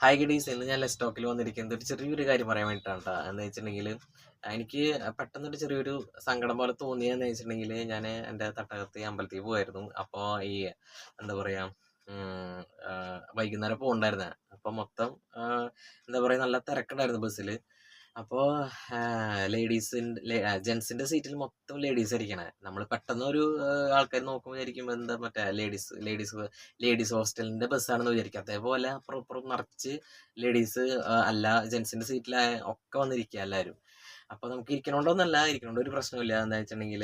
Hi ഗഡീസ് ഇന്ന് ഞാൻ സ്റ്റോക്കിൽ വന്നിരിക്കുന്നത് ഒരു ചെറിയൊരു കാര്യം പറയാൻ വേണ്ടിയിട്ടാണ് കേട്ടോ എന്ന് വെച്ചിട്ടുണ്ടെങ്കിൽ എനിക്ക് പെട്ടെന്നൊരു ചെറിയൊരു സങ്കടം പോലെ തോന്നിയെന്ന് വെച്ചിട്ടുണ്ടെങ്കിൽ ഞാൻ എന്റെ തട്ടകത്ത് അമ്പലത്തിൽ പോയായിരുന്നു അപ്പോൾ ഈ എന്താ പറയുക വൈകുന്നേരം പോകണ്ടായിരുന്നേ അപ്പോൾ മൊത്തം എന്താ പറയുക നല്ല തിരക്കുണ്ടായിരുന്നു ബസ്സിൽ അപ്പോൾ ലേഡീസിന്റെ ജെൻസിന്റെ സീറ്റിൽ മൊത്തം ലേഡീസ് ഇരിക്കണേ നമ്മൾ പെട്ടെന്ന് ഒരു ആൾക്കാർ നോക്കുമ്പോൾ വിചാരിക്കുമ്പോൾ എന്താ മറ്റേ ലേഡീസ് ലേഡീസ് ലേഡീസ് ഹോസ്റ്റലിന്റെ ബസ്സാണെന്ന് വിചാരിക്കും. അതേപോലെ അപ്പുറം ഇപ്പുറം നിറച്ച് ലേഡീസ് അല്ല ജെൻസിന്റെ സീറ്റിലായ ഒക്കെ വന്നിരിക്കുക എല്ലാവരും അപ്പോൾ നമുക്ക് ഇരിക്കണോണ്ടോന്നല്ല ഇരിക്കണോണ്ട് ഒരു പ്രശ്നമില്ല എന്താ വെച്ചിട്ടുണ്ടെങ്കിൽ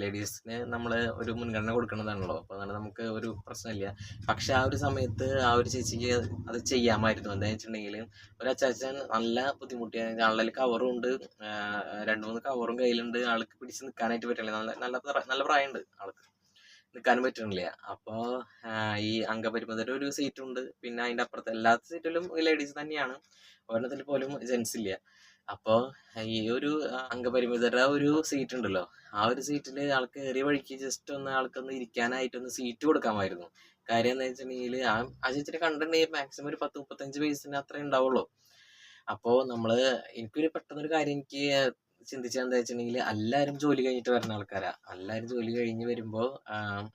ലേഡീസിന് നമ്മൾ ഒരു മുൻഗണന കൊടുക്കണതാണല്ലോ അപ്പൊ അതുകൊണ്ട് നമുക്ക് ഒരു പ്രശ്നമില്ല. പക്ഷെ ആ ഒരു സമയത്ത് ആ ഒരു ചേച്ചിക്ക് അത് ചെയ്യാമായിരുന്നു. എന്താ വെച്ചിട്ടുണ്ടെങ്കിൽ ഒരു അച്ചാച്ചൻ നല്ല ബുദ്ധിമുട്ടിയാണ് ആളുടെ കവറും ഉണ്ട്. രണ്ടു മൂന്ന് കവറും കയ്യിലുണ്ട്. ആൾക്ക് പിടിച്ച് നിൽക്കാനായിട്ട് പറ്റില്ല. നല്ല നല്ല നല്ല പ്രായമുണ്ട് ആൾക്ക്. നിൽക്കാനും പറ്റുന്നില്ല. അപ്പോൾ ഈ അംഗപരിമിതരുടെ ഒരു സീറ്റും ഉണ്ട്. പിന്നെ അതിന്റെ അപ്പുറത്ത് എല്ലാ സീറ്റിലും ലേഡീസ് തന്നെയാണ്. ഒരെണ്ണത്തിൽ പോലും ജെൻസ് ഇല്ല. അപ്പോൾ ഈ ഒരു അംഗപരിമിതരുടെ ഒരു സീറ്റ് ഉണ്ടല്ലോ. ആ ഒരു സീറ്റിൽ ആൾക്ക് കയറിയ വഴിക്ക് ജസ്റ്റ് ഒന്ന് ആൾക്കൊന്ന് ഇരിക്കാനായിട്ടൊന്ന് സീറ്റ് കൊടുക്കാമായിരുന്നു. കാര്യം എന്താ വെച്ചിട്ടുണ്ടെങ്കിൽ ആ ആ ചേച്ചിനെ കണ്ടിട്ടുണ്ടെങ്കിൽ മാക്സിമം ഒരു പത്ത് മുപ്പത്തഞ്ച് വയസ്സിന് അത്രേ ഉണ്ടാവുള്ളൂ. അപ്പോൾ നമ്മൾ എനിക്കൊരു പെട്ടെന്നൊരു കാര്യം എനിക്ക് ചിന്തിച്ചാൽ എന്താ വെച്ചിട്ടുണ്ടെങ്കിൽ എല്ലാവരും ജോലി കഴിഞ്ഞിട്ട് വരുന്ന ആൾക്കാരാ. എല്ലാവരും ജോലി കഴിഞ്ഞ് വരുമ്പോൾ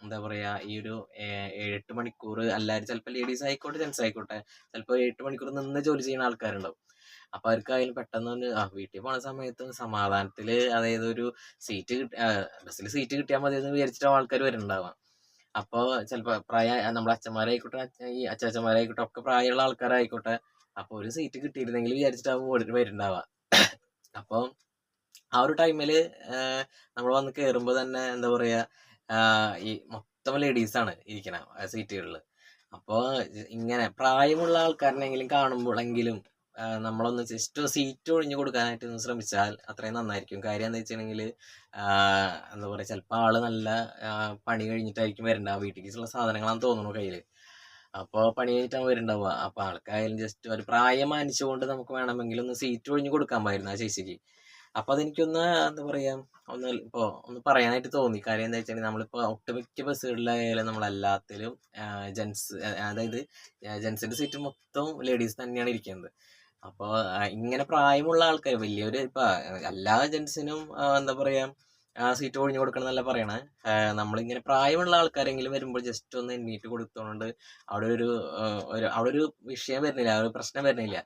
എന്താ പറയാ ഈ ഒരു ഏഴെട്ട് മണിക്കൂർ എല്ലാവരും ചിലപ്പോൾ ലേഡീസ് ആയിക്കോട്ടെ ജെൻസ് ആയിക്കോട്ടെ ചിലപ്പോൾ എട്ട് മണിക്കൂർ നിന്ന് ജോലി ചെയ്യുന്ന ആൾക്കാരുണ്ടാവും. അപ്പോൾ അവർക്ക് അതിൽ പെട്ടെന്ന് ഒന്ന് ആ വീട്ടിൽ പോണ സമയത്ത് സമാധാനത്തിൽ അതായത് ഒരു സീറ്റ് ബസ്സിൽ സീറ്റ് കിട്ടിയാൽ മതി എന്ന് വിചാരിച്ചിട്ട് ആൾക്കാർ വരുന്നുണ്ടാവാം അപ്പോൾ ചിലപ്പോൾ പ്രായ നമ്മുടെ അച്ഛന്മാരായിക്കോട്ടെ അച്ഛ- ഈ അച്ചാച്ചന്മാരായിക്കോട്ടെ ഒക്കെ പ്രായമുള്ള ആൾക്കാരായിക്കോട്ടെ അപ്പോൾ ഒരു സീറ്റ് കിട്ടിയിരുന്നെങ്കിൽ വിചാരിച്ചിട്ടാവും ഓടി വരുന്നുണ്ടാവുക അപ്പോൾ ആ ഒരു ടൈമിൽ നമ്മൾ വന്ന് കയറുമ്പോൾ തന്നെ എന്താ പറയുക ഈ മൊത്തം ലേഡീസാണ് ഇരിക്കണ സീറ്റുകളിൽ അപ്പോൾ ഇങ്ങനെ പ്രായമുള്ള ആൾക്കാരനെങ്കിലും കാണുമ്പോഴെങ്കിലും നമ്മളൊന്ന് ജസ്റ്റ് സീറ്റ് ഒഴിഞ്ഞു കൊടുക്കാനായിട്ട് ഒന്ന് ശ്രമിച്ചാൽ അത്രയും നന്നായിരിക്കും. കാര്യം എന്താ വെച്ചിട്ടുണ്ടെങ്കിൽ എന്താ പറയുക ചിലപ്പോൾ ആൾ നല്ല പണി കഴിഞ്ഞിട്ടായിരിക്കും വരേണ്ട വീട്ടിലേക്കുള്ള സാധനങ്ങളാണെന്ന് തോന്നുന്നു കയ്യിൽ അപ്പോൾ പണി കഴിഞ്ഞിട്ടാണ് വരുന്നുണ്ടാവുക അപ്പോൾ ആൾക്കായാലും ജസ്റ്റ് ഒരു പ്രായം മാനിച്ചുകൊണ്ട് നമുക്ക് വേണമെങ്കിൽ ഒന്ന് സീറ്റ് ഒഴിഞ്ഞു കൊടുക്കാമായിരുന്നു ആ ചേച്ചിക്ക്. അപ്പോൾ അതെനിക്കൊന്ന് എന്താ പറയുക ഒന്ന് ഇപ്പോൾ ഒന്ന് പറയാനായിട്ട് തോന്നി. കാര്യം എന്താ വെച്ചിട്ടുണ്ടെങ്കിൽ നമ്മളിപ്പോൾ ഒട്ടുമിക്ക ബസ്സുകളിലായാലും നമ്മളെല്ലാത്തിലും ജെൻസ് അതായത് ജെൻസിന്റെ സീറ്റ് മൊത്തം ലേഡീസ് തന്നെയാണ് ഇരിക്കുന്നത്. അപ്പോൾ ഇങ്ങനെ പ്രായമുള്ള ആൾക്കാർ വലിയൊരു ഇപ്പൊ എല്ലാ ജെൻസിനും എന്താ പറയുക സീറ്റ് ഒഴിഞ്ഞു കൊടുക്കണം എന്നല്ല പറയണേ നമ്മളിങ്ങനെ പ്രായമുള്ള ആൾക്കാരെങ്കിലും വരുമ്പോൾ ജസ്റ്റ് ഒന്ന് എണ്ണീറ്റ് കൊടുത്തോണ്ട് അവിടെ ഒരു അവിടെ ഒരു വിഷയം വരുന്നില്ല ഒരു പ്രശ്നം വരുന്നില്ല.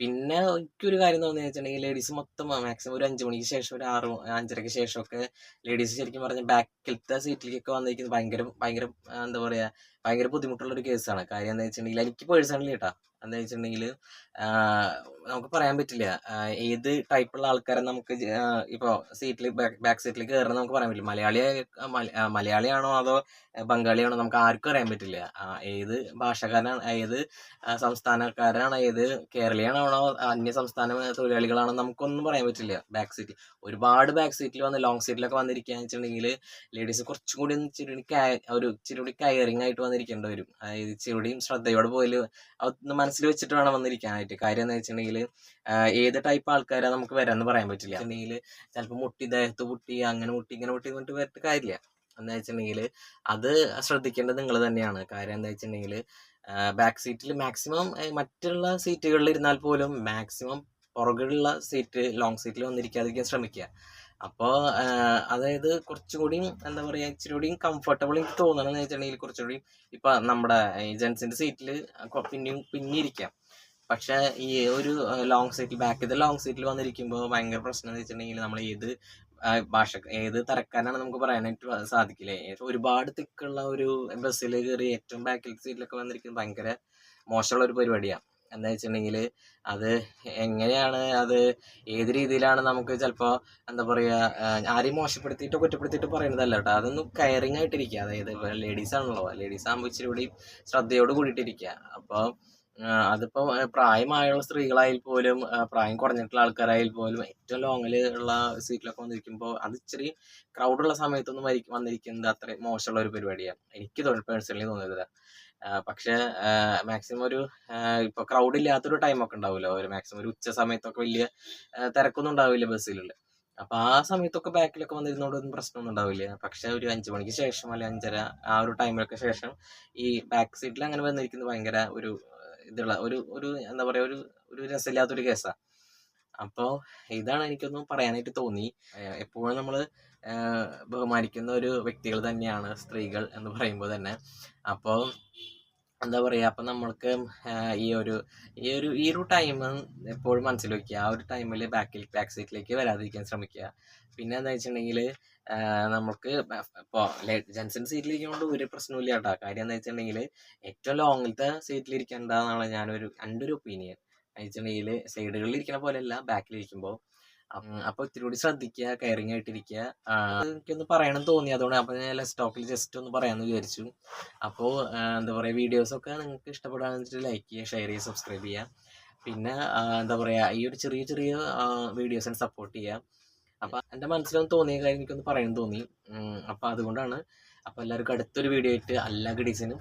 പിന്നെ എനിക്കൊരു കാര്യം തോന്നിയെന്ന് വെച്ചിട്ടുണ്ടെങ്കിൽ ലേഡീസ് മൊത്തം മാക്സിമം ഒരു അഞ്ച് മണിക്ക് ശേഷം ഒരു ആറ് അഞ്ചരയ്ക്ക് ശേഷമൊക്കെ ലേഡീസ് ശരിക്കും പറഞ്ഞാൽ ബാക്കിലത്തെ സീറ്റിലേക്കൊക്കെ വന്നിരിക്കുന്നത് ഭയങ്കര ഭയങ്കര എന്താ പറയുക ഭയങ്കര ബുദ്ധിമുട്ടുള്ള ഒരു കേസാണ് കാര്യം എന്താ വെച്ചിട്ടുണ്ടെങ്കിൽ എനിക്ക് പേഴ്സണലി കേട്ടാ എന്താ വെച്ചിട്ടുണ്ടെങ്കിൽ നമുക്ക് പറയാൻ പറ്റില്ല. ഏത് ടൈപ്പുള്ള ആൾക്കാരെ നമുക്ക് ഇപ്പോൾ സീറ്റിൽ ബാക്ക് സീറ്റിൽ കയറുന്ന നമുക്ക് പറയാൻ പറ്റില്ല. മലയാളി മലയാളിയാണോ അതോ ബംഗാളിയാണോ നമുക്ക് ആർക്കും അറിയാൻ പറ്റില്ല. ഏത് ഭാഷക്കാരനാണ് ഏത് സംസ്ഥാനക്കാരാണ് ഏത് കേരളീയനാണോ അന്യ സംസ്ഥാന തൊഴിലാളികളാണോ നമുക്കൊന്നും പറയാൻ പറ്റില്ല ബാക്ക് സീറ്റിൽ ഒരുപാട് ബാക്ക് സീറ്റിൽ വന്ന് ലോങ് സീറ്റിലൊക്കെ വന്നിരിക്കുകയെന്ന് വെച്ചിട്ടുണ്ടെങ്കിൽ ലേഡീസ് കുറച്ചും കൂടി ഒന്ന് ഇച്ചിരി ഒരു ഇച്ചിരി കൂടി കയറിങ് ആയിട്ട് വന്നിരിക്കേണ്ടി വരും. അതായത് ഇച്ചിരി ശ്രദ്ധയോടെ പോയാലും മനസ്സിൽ വെച്ചിട്ട് വേണം വന്നിരിക്കാനായിട്ട്. കാര്യം എന്ന് വെച്ചിട്ടുണ്ടെങ്കിൽ ഏത് ടൈപ്പ് ആൾക്കാരാണ് നമുക്ക് വരാന്ന് പറയാൻ പറ്റില്ല. വെച്ചിട്ടുണ്ടെങ്കിൽ ചിലപ്പോൾ മുട്ടി ദേഹത്ത് മുട്ടി അങ്ങനെ മുട്ടി ഇങ്ങനെ മുട്ടി എന്നിട്ട് വരട്ട് കാര്യമില്ല. എന്താ വെച്ചിട്ടുണ്ടെങ്കിൽ അത് ശ്രദ്ധിക്കേണ്ടത് നിങ്ങൾ തന്നെയാണ്. കാര്യം എന്താ വെച്ചിട്ടുണ്ടെങ്കിൽ ബാക്ക് സീറ്റിൽ മാക്സിമം മറ്റുള്ള സീറ്റുകളിൽ ഇരുന്നാൽ പോലും മാക്സിമം പുറകിലുള്ള സീറ്റ് ലോങ് സീറ്റിൽ വന്നിരിക്കാതിരിക്കാൻ ശ്രമിക്കുക. അപ്പോൾ അതായത് കുറച്ചും കൂടിയും എന്താ പറയുക ഇച്ചിരി കൂടിയും കംഫർട്ടബിൾ എനിക്ക് തോന്നണമെന്ന് വെച്ചിട്ടുണ്ടെങ്കിൽ കുറച്ചുകൂടി ഇപ്പം നമ്മുടെ ജെൻസിന്റെ സീറ്റിൽ പിന്നെയും പിന്നിരിക്കാം പക്ഷെ ഈ ഒരു ലോങ് സീറ്റിൽ ബാക്ക് ബാക്കിലത്തെ ലോങ് സീറ്റിൽ വന്നിരിക്കുമ്പോൾ ഭയങ്കര പ്രശ്നം എന്ന് വെച്ചിട്ടുണ്ടെങ്കിൽ നമ്മൾ ഏത് ഭാഷ ഏത് തരക്കാരാണ് നമുക്ക് പറയാനായിട്ട് സാധിക്കില്ലേ? ഒരുപാട് തിക്കുള്ള ഒരു ബസ്സിൽ കയറി ഏറ്റവും ബാക്കിലത്തെ സീറ്റിലൊക്കെ വന്നിരിക്കുന്നത് ഭയങ്കര മോശമുള്ള ഒരു പരിപാടിയാണ് എന്താ വെച്ചിട്ടുണ്ടെങ്കിൽ അത് എങ്ങനെയാണ് അത് ഏത് രീതിയിലാണ് നമുക്ക് ചിലപ്പോൾ എന്താ പറയുക ആരെയും മോശപ്പെടുത്തിയിട്ടോ കുറ്റപ്പെടുത്തിയിട്ടോ പറയുന്നതല്ല കേട്ടോ. അതൊന്ന് കയറിങ് ആയിട്ടിരിക്കുക അതായത് ലേഡീസ് ആണല്ലോ. ലേഡീസ് ആകുമ്പോൾ ഇച്ചിരി കൂടി ശ്രദ്ധയോട് കൂടിയിട്ടിരിക്കുക അപ്പോൾ അതിപ്പോൾ പ്രായമായുള്ള സ്ത്രീകളായാൽ പോലും പ്രായം കുറഞ്ഞിട്ടുള്ള ആൾക്കാരായാൽ പോലും ഏറ്റവും ലോങ്ങിൽ ഉള്ള സീറ്റിലൊക്കെ വന്നിരിക്കുമ്പോൾ അത് ഇച്ചിരി ക്രൗഡുള്ള സമയത്തൊന്നും വന്നിരിക്കുന്നത് അത്രയും മോശമുള്ള ഒരു പരിപാടിയാണ് എനിക്ക് പേഴ്സണലി തോന്നിയത് പക്ഷേ മാക്സിമം ഒരു ഇപ്പൊ ക്രൗഡ് ഇല്ലാത്തൊരു ടൈമൊക്കെ ഉണ്ടാവില്ല ഒരു മാക്സിമം ഒരു ഉച്ച സമയത്തൊക്കെ വലിയ തിരക്കൊന്നും ഉണ്ടാവില്ല ബസ്സിലുള്ള അപ്പൊ ആ സമയത്തൊക്കെ ബാക്കിലൊക്കെ വന്നിരുന്നോണ്ട് ഒന്നും പ്രശ്നമൊന്നും ഉണ്ടാവില്ല. പക്ഷെ ഒരു അഞ്ചു മണിക്ക് ശേഷം അല്ലെ അഞ്ചര ആ ഒരു ടൈമിലൊക്കെ ശേഷം ഈ ബാക്ക് സീറ്റിൽ അങ്ങനെ വന്നിരിക്കുന്നത് ഭയങ്കര ഒരു ഇതുള്ള ഒരു ഒരു എന്താ പറയാ ഒരു ഒരു രസമില്ലാത്തൊരു കേസാണ് അപ്പോൾ ഇതാണ് എനിക്കൊന്ന് പറയാനായിട്ട് തോന്നി. എപ്പോഴും നമ്മൾ ബഹുമാനിക്കുന്ന ഒരു വ്യക്തികൾ തന്നെയാണ് സ്ത്രീകൾ എന്ന് പറയുമ്പോൾ തന്നെ. അപ്പോൾ എന്താ പറയുക അപ്പം നമ്മൾക്ക് ഈ ഒരു ഈ ഒരു ഈ ഒരു ടൈം എപ്പോഴും മനസ്സിൽ വയ്ക്കുക ആ ഒരു ടൈമിൽ ബാക്കിൽ ബാക്ക് സീറ്റിലേക്ക് വരാതിരിക്കാൻ ശ്രമിക്കുക. പിന്നെ എന്താ വെച്ചിട്ടുണ്ടെങ്കിൽ നമുക്ക് ഇപ്പോൾ ജെൻസൺ സീറ്റിലിരിക്കുന്നതുകൊണ്ട് ഒരു പ്രശ്നമില്ല കേട്ടോ. കാര്യം എന്താ വെച്ചിട്ടുണ്ടെങ്കിൽ ഏറ്റവും ലോങ്ങിലത്തെ സീറ്റിലിരിക്കേണ്ടതെന്നാണ് ഞാനൊരു എന്റെ ഒരു ഒപ്പീനിയൻ വെച്ചിട്ടുണ്ടെങ്കിൽ സൈഡുകളിൽ ഇരിക്കണ പോലെയല്ല ബാക്കിലിരിക്കുമ്പോൾ അപ്പോൾ ഇത്തിരി കൂടി ശ്രദ്ധിക്കുക കെയറിങ് ആയിട്ടിരിക്കുക എനിക്കൊന്ന് പറയണം തോന്നി. അതുകൊണ്ട് അപ്പോൾ ഞാൻ സ്റ്റോക്കിൽ ജസ്റ്റ് ഒന്ന് പറയാമെന്ന് വിചാരിച്ചു. അപ്പോൾ എന്താ പറയുക വീഡിയോസൊക്കെ നിങ്ങൾക്ക് ഇഷ്ടപ്പെടാന്ന് വെച്ചിട്ട് ലൈക്ക് ചെയ്യുക ഷെയർ ചെയ്യുക സബ്സ്ക്രൈബ് ചെയ്യുക. പിന്നെ എന്താ പറയുക ഈ ഒരു ചെറിയ ചെറിയ വീഡിയോസിനെ സപ്പോർട്ട് ചെയ്യുക. അപ്പോൾ എന്റെ മനസ്സിലൊന്നും തോന്നിയ കാര്യം എനിക്കൊന്ന് പറയാൻ തോന്നി. അപ്പോൾ അതുകൊണ്ടാണ്. അപ്പോൾ എല്ലാവർക്കും അടുത്തൊരു വീഡിയോ ആയിട്ട് എല്ലാ ഗഡീസിനും